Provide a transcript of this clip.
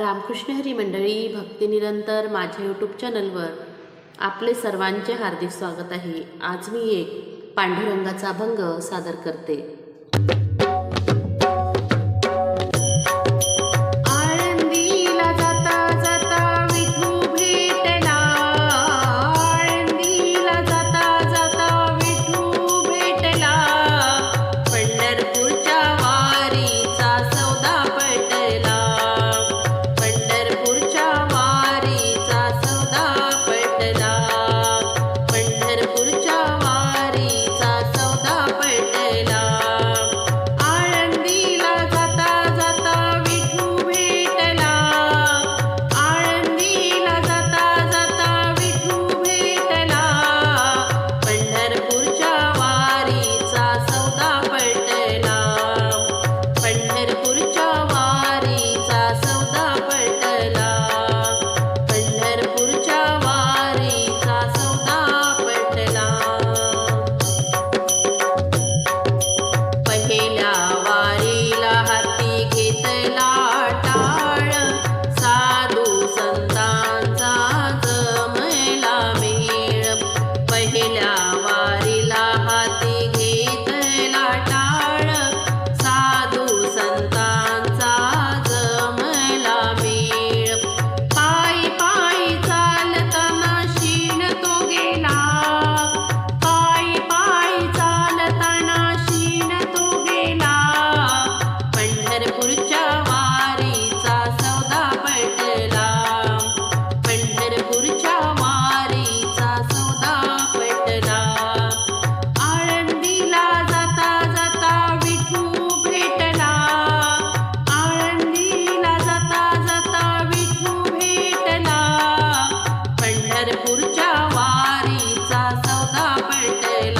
रामकृष्ण हरी मंडळी भक्तिनिरंतर माझ्या यूट्यूब चॅनलवर आपले सर्वांचे हार्दिक स्वागत आहे. आज मी एक पांढुरंगाचा अभंग सादर करते. day